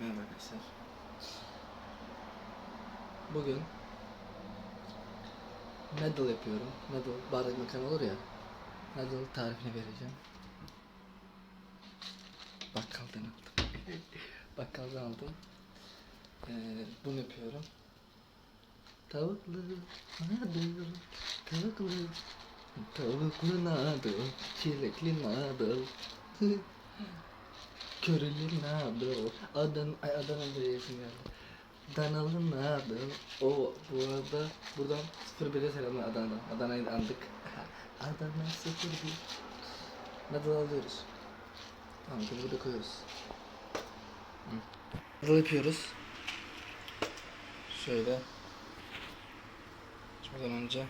Merhaba arkadaşlar. Bugün noodle yapıyorum. Noodle bardak makarna olur ya. Noodle tarifini vereceğim. Bakkaldan aldım. Bakkaldan aldım. Ee, bunu yapıyorum. Tavuklu noodle, tavuklu, tavuklu noodle, çilekli noodle. Köreli nadı Adan ay Adana'da yesim geldi. Danalı nadı O bu arada buradan 01'e selamlar Adana'dan. Adana'yı andık. Adana 01. Nadal alıyoruz. Tamam bunu burada koyuyoruz. Nadal yapıyoruz. Şöyle. Açmadan önce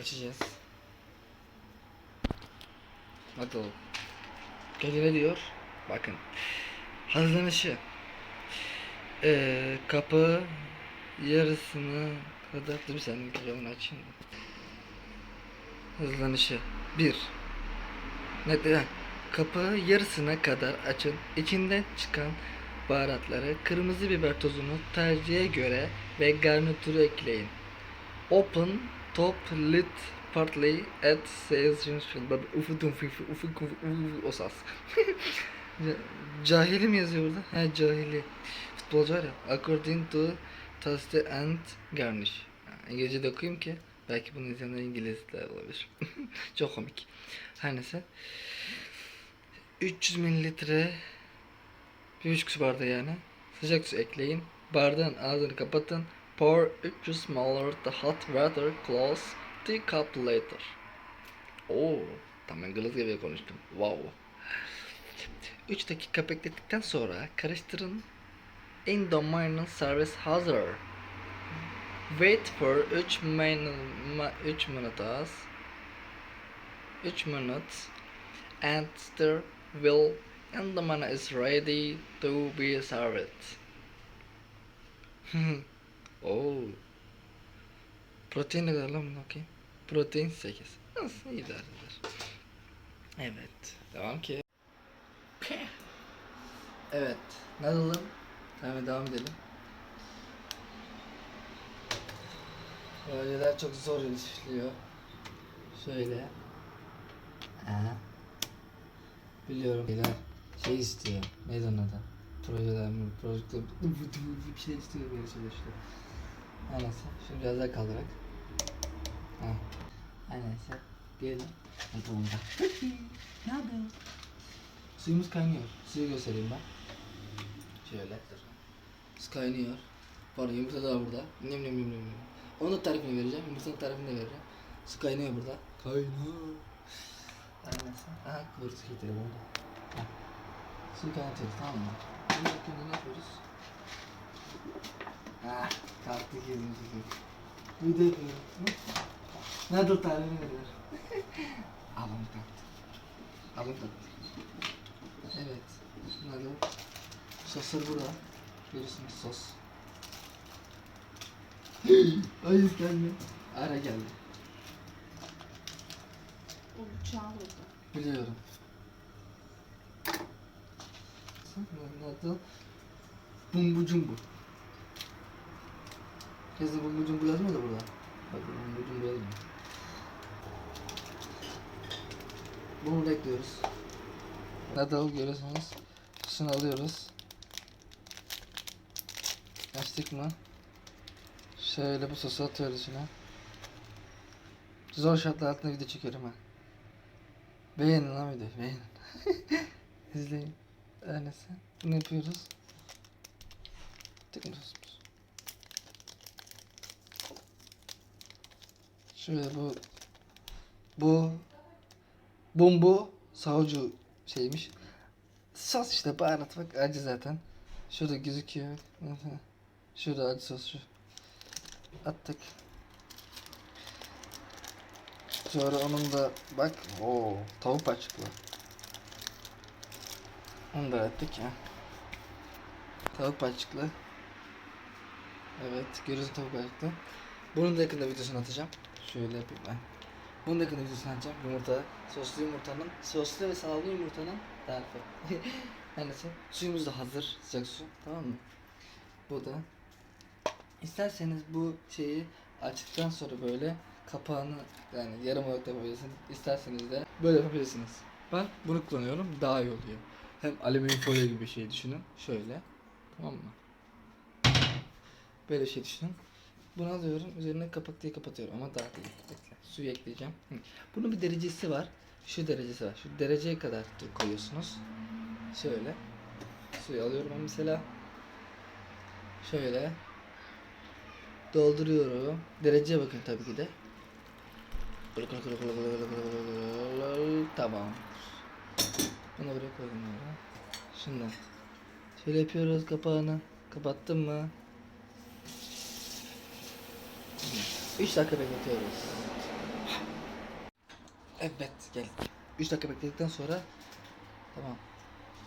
açacağız. Nadal. Ne diyor? Bakın. Hazırlanışı. Ee, kapı yarısına kadar dur bir saniye mikrofonu açayım. Hazırlanışı. 1. Ne de Kapı yarısına kadar açın. İçinden çıkan baharatları, kırmızı biber tozunu tercihe göre ve garnitürü ekleyin. Open top lid partly at sales ufu tum fifu ufu ufu ufu osas. Ca- Cahili mi yazıyor burada? He cahili. Futbolcu var ya. According to Tasty and Garnish. İngilizce de okuyayım ki belki bunu izleyenler İngiliz de olabilir. Çok komik. Her neyse. 300 mililitre bir buçuk su bardağı yani. Sıcak su ekleyin. Bardağın ağzını kapatın. Pour 300 smaller the hot water close the cup later. Oo, tam İngiliz gibi konuştum. Wow. 3 dakika beklettikten sonra karıştırın. In the morning service hazır. Wait for 3 min 3 minutes. 3 minutes and stir will and the man is ready to be served. Oo. Protein ne kadar lan bunu okuyayım. Protein 8. Nasıl idare eder. Evet. Devam ki. Evet. Nasılım? Tamam devam edelim. Böyleler çok zor işliyor. Şöyle. Aha. Biliyorum. Beyler şey istiyor. Neydi onun adı? Projeler mi? Projekte bir şey istiyor böyle şeyler işte. Her neyse. Şimdi biraz daha kaldırarak. Neyse. Gelin. Hadi onda. ne yapıyorsun? Suyumuz kaynıyor. Suyu göstereyim ben. Şöyle. Su kaynıyor. Pardon yumurta da var burada. Nem nem nem nem. Onun da tarifini vereceğim. Yumurtanın tarifini de vereceğim. Su kaynıyor burada. Kaynıyor. Neyse. Aha kıvırcık getiriyor burada. Ha. Suyu kaynatıyoruz tamam mı? Şimdi şimdi ne yapıyoruz? Ah kalktık yerimizde. Bir de yapıyorum. Tarifini veriyor? Ablam kalktı. Ablam kalktı. Evet. Nerede? Soslar burada. Görüyorsunuz sos. Hayır gelme. Ara geldi. O bıçağı burada. Biliyorum. Nerede? Bumbu cumbu. Yazı bumbu cumbu yazmıyor da burada. Bak bumbu cumbu yazmıyor. Bunu da ekliyoruz. Nadal görüyorsunuz. Şunu alıyoruz. Açtık mı? Şöyle bu sosu atıyoruz içine. Zor şartlar altında video çekiyorum ha. Beğenin lan videoyu beğenin. İzleyin. Neyse. Bunu yapıyoruz. Tık? Şöyle bu bu bumbu savcu şeymiş. Sos işte baharat bak acı zaten. Şurada gözüküyor. Şurada acı sos şu. Attık. Sonra onun da bak o tavuk paçıklı. Onu da attık ya. Tavuk paçıklı. Evet görüyorsun tavuk paçıklı. Bunun da yakında videosunu atacağım. Şöyle yapayım ben. Bunun da videosunu atacağım. Yumurta, soslu yumurtanın, soslu ve sağlıklı yumurtanın tarifi. Neyse suyumuz da hazır. Sıcak su. Tamam mı? Bu da. İsterseniz bu şeyi açtıktan sonra böyle kapağını yani yarım olarak da yapabilirsiniz. İsterseniz de böyle yapabilirsiniz. Ben bunu kullanıyorum. Daha iyi oluyor. Hem alüminyum folyo gibi bir şey düşünün. Şöyle. Tamam mı? Böyle şey düşünün. Bunu alıyorum. Üzerine kapak diye kapatıyorum ama daha değil. Bekle. Suyu ekleyeceğim. Hı. Bunun bir derecesi var. Şu derecesi var. Şu dereceye kadar koyuyorsunuz. Şöyle. Suyu alıyorum mesela. Şöyle. Dolduruyorum. Dereceye bakın tabii ki de. Tamam. Bunu buraya koydum. Şimdi. Şöyle yapıyoruz kapağını. Kapattım mı? 3 dakika bekletiyoruz. Evet geldik. 3 dakika bekledikten sonra tamam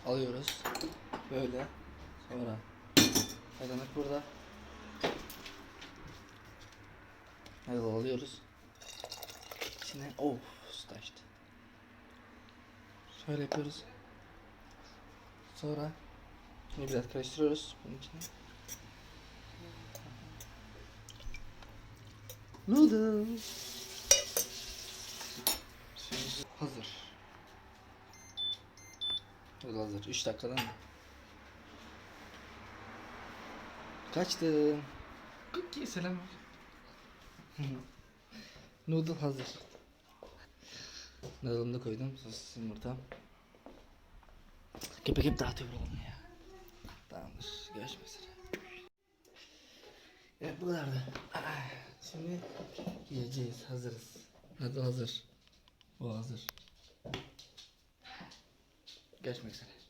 alıyoruz. Böyle sonra kazanık burada. Evet alıyoruz. İçine of su taştı. Şöyle yapıyoruz. Sonra bunu biraz karıştırıyoruz bunun içine. Noodles. Hazır. Noodle hazır. 3 dakikadan? Kaçtım. Cookie selam. Noodle hazır. Noodle'ını da koydum. Sos yumurta. Kepek hep dağıtıyor buralarını ya. Tamamdır. Görüşmek üzere. Evet bu kadardı. Şimdi yiyeceğiz. Hazırız. Noodle hazır. Bu hazır. Görüşmek üzere.